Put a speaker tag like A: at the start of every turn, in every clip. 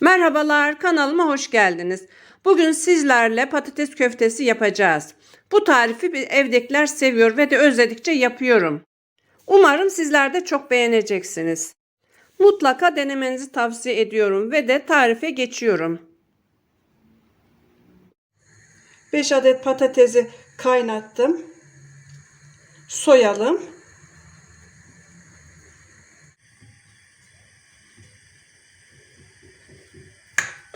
A: Merhabalar kanalıma hoş geldiniz. Bugün sizlerle patates köftesi yapacağız. Bu tarifi evdekiler seviyor ve de özledikçe yapıyorum. Umarım sizler de çok beğeneceksiniz. Mutlaka denemenizi tavsiye ediyorum ve de tarife geçiyorum. 5 adet patatesi kaynattım. Soyalım.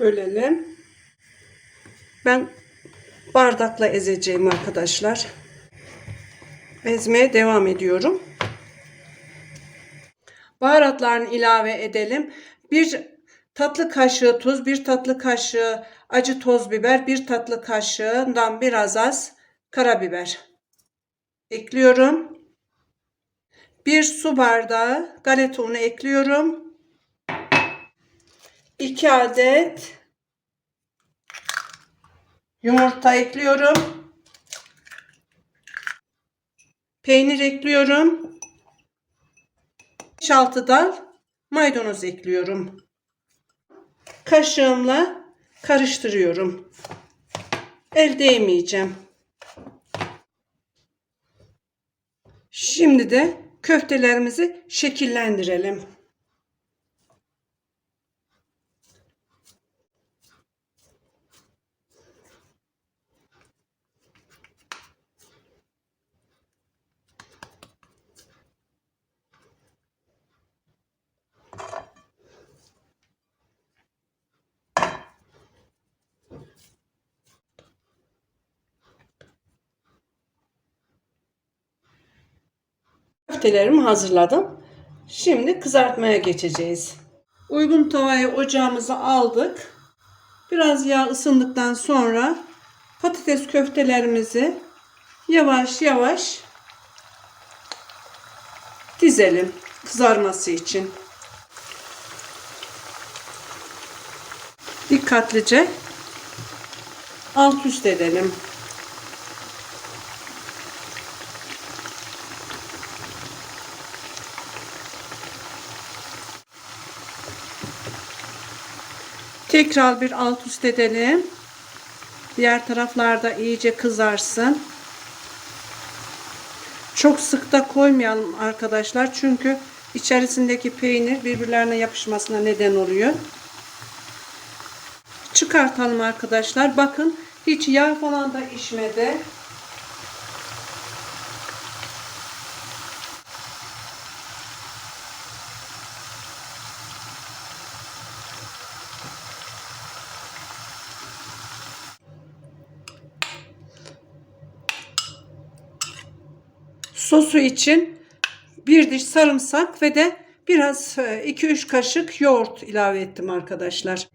A: Bölelim. Ben bardakla ezeceğim arkadaşlar. Ezmeye devam ediyorum. Baharatlarını ilave edelim. Bir tatlı kaşığı tuz, bir tatlı kaşığı acı toz biber, bir tatlı kaşığından biraz az karabiber ekliyorum. Bir su bardağı galeta unu ekliyorum. 2 adet yumurta ekliyorum. Peynir ekliyorum. 5-6 dal maydanoz ekliyorum. Kaşığımla karıştırıyorum. El değmeyeceğim. Şimdi de köftelerimizi şekillendirelim. Köftelerimi hazırladım. Şimdi kızartmaya geçeceğiz. Uygun tavayı ocağımıza aldık. Biraz yağ ısındıktan sonra patates köftelerimizi yavaş yavaş dizelim kızarması için. Dikkatlice alt üst edelim. Tekrar bir alt üst edelim. Diğer taraflarda iyice kızarsın. Çok sık da koymayalım arkadaşlar. Çünkü içerisindeki peynir birbirlerine yapışmasına neden oluyor. Çıkartalım arkadaşlar. Bakın hiç yağ falan da işmedi. Sosu için bir diş sarımsak ve de biraz 2-3 kaşık yoğurt ilave ettim arkadaşlar.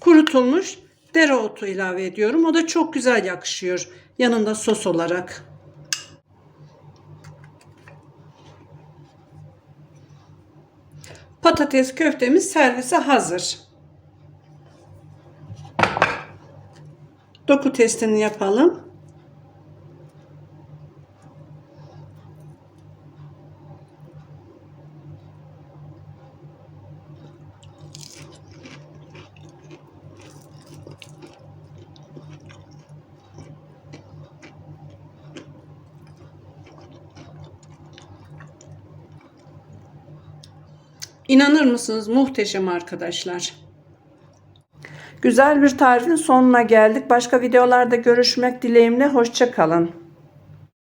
A: Kurutulmuş dereotu ilave ediyorum. O da çok güzel yakışıyor yanında sos olarak. Patates köftemiz servise hazır. Doku testini yapalım. İnanır mısınız muhteşem arkadaşlar. Güzel bir tarifin sonuna geldik. Başka videolarda görüşmek dileğimle. Hoşçakalın.